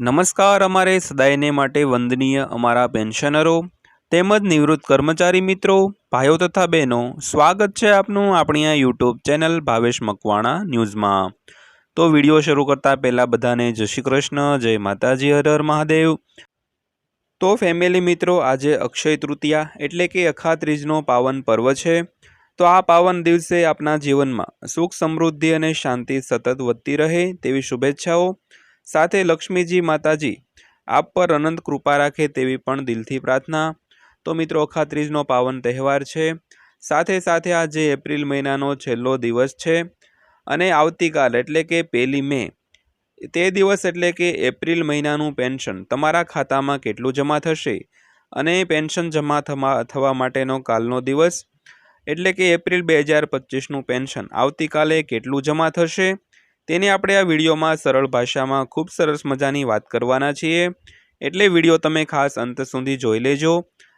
નમસ્કાર, અમારે સદાયને માટે વંદનીય અમારા પેન્શનરો તેમજ નિવૃત્ત કર્મચારી મિત્રો, ભાઈઓ તથા બહેનો, સ્વાગત છે આપનું આપણી આ યુટ્યુબ ચેનલ ભાવેશ મકવાણા ન્યૂઝમાં. તો વીડિયો શરૂ કરતા પહેલાં બધાને જય શ્રી કૃષ્ણ, જય માતાજી, હર હર મહાદેવ. તો ફેમિલી મિત્રો, આજે અક્ષય તૃતીયા એટલે કે અખાત્રીજનો પાવન પર્વ છે. તો આ પાવન દિવસે આપના જીવનમાં સુખ સમૃદ્ધિ અને શાંતિ સતત વધતી રહે તેવી શુભેચ્છાઓ. સાથે લક્ષ્મીજી માતાજી, આપ પર અનંત કૃપા રાખે તેવી પણ દિલથી પ્રાર્થના. તો મિત્રો, અખાત્રીજનો પાવન તહેવાર છે. સાથે સાથે આજે એપ્રિલ મહિનાનો છેલ્લો દિવસ છે અને આવતીકાલ એટલે કે પહેલી મે. તે દિવસ એટલે કે એપ્રિલ મહિનાનું પેન્શન. તમારા ખાતામાં કેટલું જમા થશે અને પેન્શન જમા થવા માટેનો કાલનો દિવસ એટલે કે એપ્રિલ બે હજાર પચીસનું પેન્શન. આવતીકાલે કેટલું જમા થશે? તેની આપણે આ વિડીયોમાં સરળ ભાષામાં ખૂબ સરસ મજાની વાત કરવાના છીએ. એટલે વીડિયો તમે ખાસ અંત સુધી જોઈ લેજો.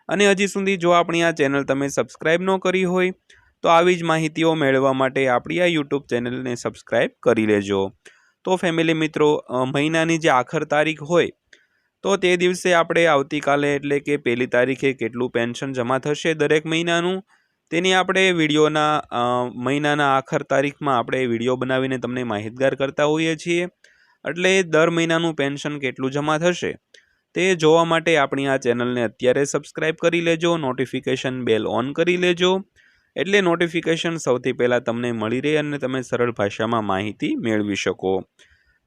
અને હજી સુધી જો આપણી આ ચેનલ તમે સબસ્ક્રાઈબ ન કરી હોય, તો આવી જ માહિતીઓ મેળવવા માટે આપણી આ યુટ્યુબ ચેનલને સબસ્ક્રાઈબ કરી લેજો. તો ફેમિલી મિત્રો મહિનાની જે આખર તારીખ હોય, તો તે દિવસે આપણે આવતીકાલે એટલે કે પહેલી તારીખે કેટલું પેન્શન જમા થશે દરેક મહિનાનું? તેની આપણે વિડીયોના મહિનાના આખર તારીખમાં આપણે વીડિયો બનાવીને તમને માહિતગાર કરતા હોઈએ છીએ. એટલે દર મહિનાનું પેન્શન કેટલું જમા થશે તે જોવા માટે આપણી આ ચેનલને અત્યારે સબસ્ક્રાઈબ કરી લેજો, નોટિફિકેશન બેલ ઓન કરી લેજો. એટલે નોટિફિકેશન સૌથી પહેલાં તમને મળી રહે અને તમે સરળ ભાષામાં માહિતી મેળવી શકો.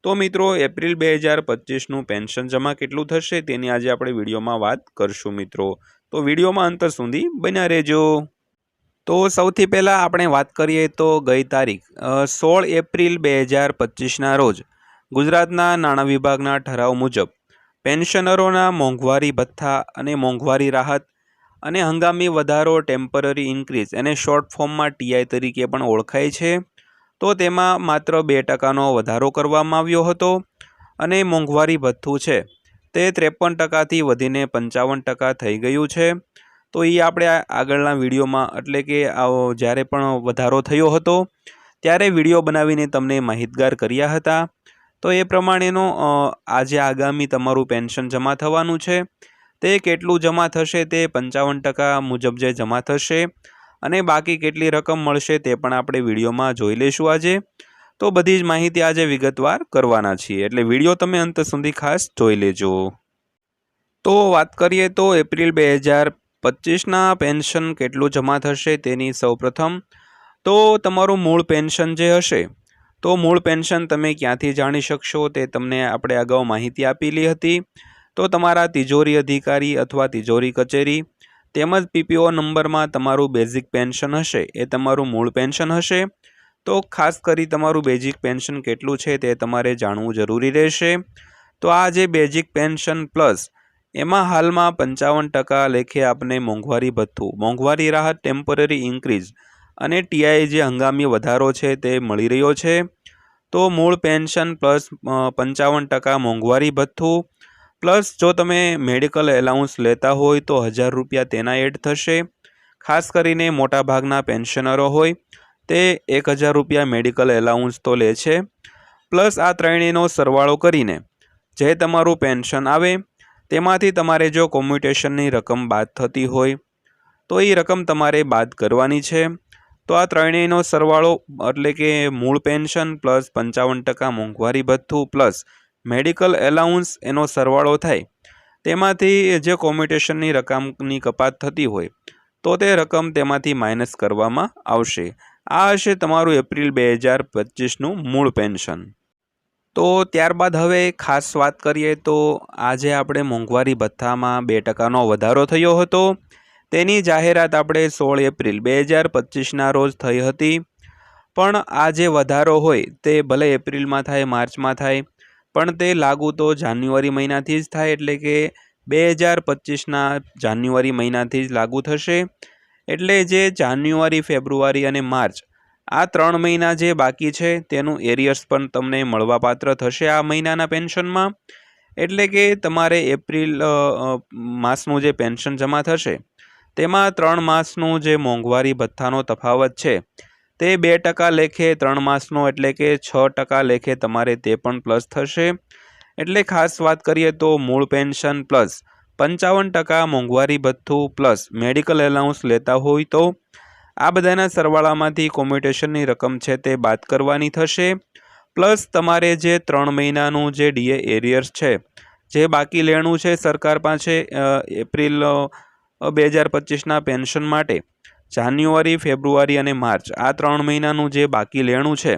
તો મિત્રો, એપ્રિલ બે હજાર પચીસનું પેન્શન જમા કેટલું થશે તેની આજે આપણે વિડીયોમાં વાત કરશું મિત્રો. તો વિડીયોમાં અંતર સુધી બન્યા રહેજો. તો સૌથી પહેલાં આપણે વાત કરીએ તો ગઈ તારીખ સોળ એપ્રિલ બે હજાર પચીસના રોજ ગુજરાતના નાણાં વિભાગના ઠરાવ મુજબ પેન્શનરોના મોંઘવારી ભથ્થા અને મોંઘવારી રાહત અને હંગામી વધારો ટેમ્પરરી ઇન્ક્રીઝ એને શોર્ટ ફોર્મમાં ટીઆઈ તરીકે પણ ઓળખાય છે. તો તેમાં માત્ર બે ટકાનો વધારો કરવામાં આવ્યો હતો અને મોંઘવારી ભથ્થું છે તે ત્રેપન ટકાથી વધીને પંચાવન ટકા થઈ ગયું છે. તો એ આપણે આગળના વિડીયોમાં, એટલે કે જ્યારે પણ વધારો થયો હતો, ત્યારે વીડિયો બનાવીને તમને માહિતગાર કર્યા હતા. તો એ પ્રમાણેનો આજે આગામી તમારું પેન્શન જમા થવાનું છે. તે કેટલું જમા થશે તે પંચાવન ટકા મુજબ જે જમા થશે અને બાકી કેટલી રકમ મળશે તે પણ આપણે વિડીયોમાં જોઈ લઈશું આજે. તો બધી જ માહિતી આજે વિગતવાર કરવાના છીએ, એટલે વીડિયો તમે અંત સુધી ખાસ જોઈ લેજો. તો વાત કરીએ તો એપ્રિલ બે હજાર પચીસના પેન્શન કેટલું જમા થશે તેની સૌપ્રથમ? તો તમારું મૂળ પેન્શન જે હશે, તો મૂળ પેન્શન તમે ક્યાંથી જાણી શકશો તે તમને આપણે અગાઉ માહિતી આપેલી હતી. તો તમારા તિજોરી અધિકારી અથવા તિજોરી કચેરી તેમજ પીપીઓ નંબરમાં તમારું બેઝિક પેન્શન હશે, એ તમારું મૂળ પેન્શન હશે. તો ખાસ કરી તમારું બેઝિક પેન્શન કેટલું છે તે તમારે જાણવું જરૂરી રહેશે. તો આ જે બેઝિક પેન્શન પ્લસ એમાં હાલમાં પંચાવન ટકા લેખે આપને મોંઘવારી ભથ્થું. મોંઘવારી રાહત ટેમ્પરરી ઇન્ક્રીઝ અને ટીઆઈ જે હંગામી વધારો છે તે મળી રહ્યો છે. તો મૂળ પેન્શન પ્લસ પંચાવન ટકા મોંઘવારી ભથ્થું. પ્લસ જો તમે મેડિકલ એલાઉન્સ લેતા હોય તો હજાર રૂપિયા તેના એડ થશે. ખાસ કરીને મોટાભાગના પેન્શનરો હોય તે એક હજાર રૂપિયા મેડિકલ એલાઉન્સ તો લે છે. પ્લસ આ ત્રણેયનો સરવાળો કરીને જે તમારું પેન્શન આવે તેમાંથી તમારે જો કોમ્યુટેશનની રકમ બાદ થતી હોય, તો એ રકમ તમારે બાદ કરવાની છે. તો આ ત્રણેયનો સરવાળો એટલે કે મૂળ પેન્શન પ્લસ પંચાવન ટકા મોંઘવારી ભથ્થું પ્લસ મેડિકલ એલાઉન્સ એનો સરવાળો થાય. તેમાંથી જે કોમ્યુટેશનની રકમની કપાત થતી હોય, તો તે રકમ તેમાંથી માઇનસ કરવામાં આવશે. આ હશે તમારું એપ્રિલ બે હજાર પચીસનું મૂળ પેન્શન. તો ત્યારબાદ હવે ખાસ વાત કરીએ તો આજે આપણે મોંઘવારી ભથ્થામાં બે ટકાનો વધારો થયો હતો. તેની જાહેરાત આપણે સોળ એપ્રિલ બે હજાર પચીસના રોજ થઈ હતી. પણ આ જે વધારો હોય તે ભલે એપ્રિલમાં થાય, માર્ચમાં થાય, પણ તે લાગુ તો જાન્યુઆરી મહિનાથી જ થાય એટલે કે બે હજાર પચીસના જાન્યુઆરી મહિનાથી જ લાગુ થશે. એટલે જે જાન્યુઆરી, ફેબ્રુઆરી અને માર્ચ આ ત્રણ મહિના જે બાકી છે, તેનું એરિયર્સ પણ તમને મળવાપાત્ર થશે આ મહિનાના પેન્શનમાં. એટલે કે તમારે એપ્રિલ માસનું જે પેન્શન જમા થશે, તેમાં ત્રણ માસનું જે મોંઘવારી ભથ્થાનો તફાવત છે, તે બે ટકા લેખે ત્રણ માસનો એટલે કે છ ટકા લેખે તમારે તે પણ પ્લસ થશે. એટલે ખાસ વાત કરીએ તો મૂળ પેન્શન પ્લસ પંચાવન ટકા મોંઘવારી ભથ્થું પ્લસ મેડિકલ એલાઉન્સ લેતા હોય તો આ બધાના સરવાળામાંથી કોમ્યુટેશનની રકમ છે તે બાદ કરવાની થશે. પ્લસ તમારે જે ત્રણ મહિનાનું જે ડીએ એરિયર્સ છે, જે બાકી લેણું છે સરકાર પાસે એપ્રિલ બે હજાર પચીસના પેન્શન માટે, જાન્યુઆરી, ફેબ્રુઆરી અને માર્ચ, આ ત્રણ મહિનાનું જે બાકી લેણું છે,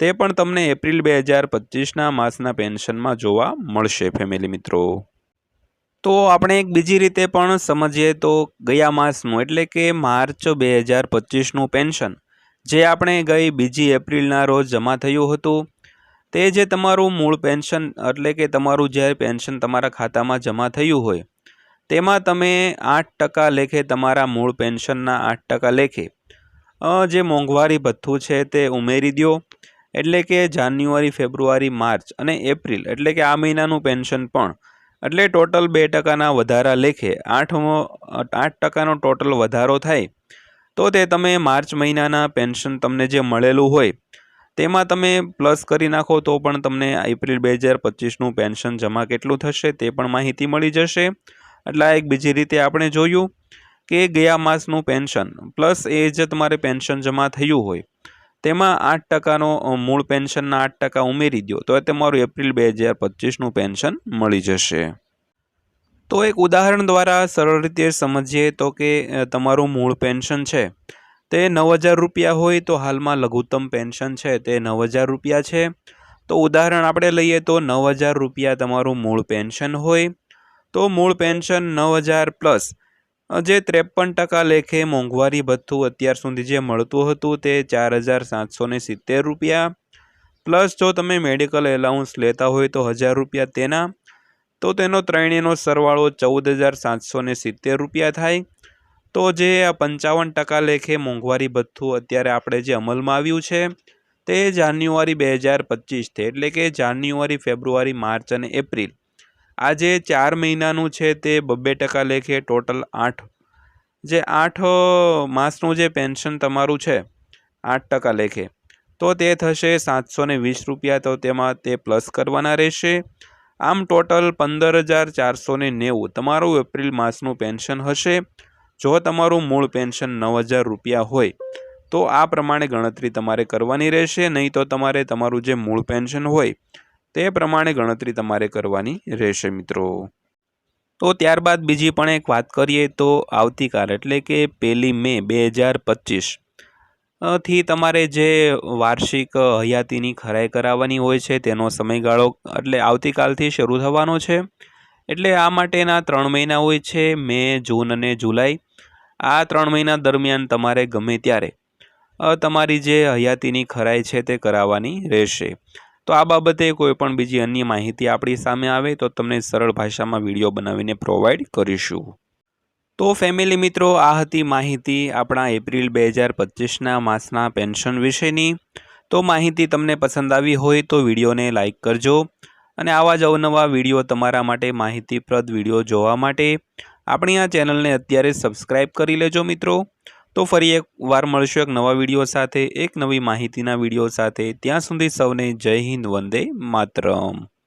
તે પણ તમને એપ્રિલ બે હજાર પચીસના માસના પેન્શનમાં જોવા મળશે, ફેમિલી મિત્રો. તો આપણે એક બીજી રીતે પણ સમજીએ તો ગયા માસનું, એટલે કે માર્ચ બે હજાર પચીસનું પેન્શન, જે આપણે ગઈ બીજી એપ્રિલના રોજ જમા થયું હતું. તે જે તમારું મૂળ પેન્શન, એટલે કે તમારું જે પેન્શન તમારા ખાતામાં જમા થયું હોય, તેમાં તમે આઠ ટકા લેખે તમારા મૂળ પેન્શનના આઠ ટકા લેખે જે મોંઘવારી ભથ્થું છે તે ઉમેરી દો એટલે કે જાન્યુઆરી, ફેબ્રુઆરી, માર્ચ અને એપ્રિલ, એટલે કે આ મહિનાનું પેન્શન પણ એટલે ટોટલ બે ટકાના વધારા લેખે આઠમો, આઠ ટકાનો ટોટલ વધારો થાય, તો તે તમે માર્ચ મહિનાના પેન્શન તમને જે મળેલું હોય, તેમાં તમે પ્લસ કરી નાખો તો પણ તમને એપ્રિલ બે હજાર પચીસનું પેન્શન જમા કેટલું થશે તે પણ માહિતી મળી જશે. એટલે આ એક બીજી રીતે આપણે જોયું કે ગયા માસનું પેન્શન, પ્લસ એ જે તમારે પેન્શન જમા થયું હોય તેમાં આઠ ટકાનો મૂળ પેન્શનના આઠ ટકા ઉમેરી દો તો તમારું એપ્રિલ બે હજાર પચીસનું પેન્શન મળી જશે. તો એક ઉદાહરણ દ્વારા સરળ રીતે સમજીએ તો કે તમારું મૂળ પેન્શન છે, તે નવ હજાર રૂપિયા હોય તો હાલમાં લઘુત્તમ પેન્શન છે, તે નવ હજાર રૂપિયા છે. તો ઉદાહરણ આપણે લઈએ તો નવ હજાર રૂપિયા તમારું મૂળ પેન્શન હોય, તો મૂળ પેન્શન નવ હજાર પ્લસ જે ત્રેપન ટકા લેખે મોંઘવારી ભથ્થું અત્યાર સુધી જે મળતું હતું તે ચાર હજાર સાતસો સિત્તેર રૂપિયા. પ્લસ જો તમે મેડિકલ એલાઉન્સ લેતા હોય તો હજાર રૂપિયા તેના. તો તેનો ત્રણેયનો સરવાળો ચૌદ હજાર સાતસો સિત્તેર રૂપિયા થાય. તો જે આ પંચાવન ટકા લેખે મોંઘવારી ભથ્થું અત્યારે આપણે જે અમલમાં આવ્યું છે તે જાન્યુઆરી બે હજાર પચીસથી એટલે કે જાન્યુઆરી, ફેબ્રુઆરી, માર્ચ અને એપ્રિલ. આ જે ચાર મહિનાનું છે તે બબ્બે ટકા લેખે ટોટલ આઠ. જે આઠ માસનું જે પેન્શન તમારું છે, આઠ ટકા લેખે. તો તે થશે સાતસો વીસ રૂપિયા, તો તેમાં તે પ્લસ કરવાના રહેશે. આમ ટોટલ પંદર હજાર ચારસો નેવું. તમારું એપ્રિલ માસનું પેન્શન હશે. જો તમારું મૂળ પેન્શન નવ હજાર રૂપિયા હોય, તો આ પ્રમાણે ગણતરી તમારે કરવાની રહેશે. નહીં તો તમારે તમારું જે મૂળ પેન્શન હોય તે પ્રમાણે ગણતરી તમારે કરવાની રહેશે મિત્રો. તો ત્યારબાદ બીજી પણ એક વાત કરીએ તો આવતીકાલ એટલે કે પહેલી મે બે હજાર પચીસથી તમારે જે વાર્ષિક હયાતીની ખરાઈ કરાવવાની હોય છે તેનો સમયગાળો એટલે આવતીકાલથી શરૂ થવાનો છે. એટલે આ માટેના ત્રણ મહિના હોય છે, મે, જૂન અને જુલાઈ. આ ત્રણ મહિના દરમિયાન તમારે ગમે ત્યારે તમારી જે હયાતીની ખરાઈ છે તે કરાવવાની રહેશે. તો આ બાબતે કોઈ પણ બીજી અન્ય માહિતી આપણી સામે આવે તો તમને સરળ ભાષામાં વીડિયો બનાવીને પ્રોવાઈડ કરીશું. તો ફેમિલી મિત્રો, આ હતી માહિતી આપણા એપ્રિલ બે હજાર પચીસના માસના પેન્શન વિશેની. તો માહિતી તમને પસંદ આવી હોય તો વિડીયોને લાઇક કરજો અને આવા જ અવનવા વીડિયો તમારા માટે માહિતીપ્રદ વીડિયો જોવા માટે આપણી આ ચેનલને અત્યારે સબસ્ક્રાઈબ કરી લેજો મિત્રો. તો ફરી એક વાર મળશું એક નવા વીડિયો સાથે, એક નવી માહિતીના વીડિયો સાથે. ત્યાં સુધી સૌને જય હિન્દ, વંદે માતરમ.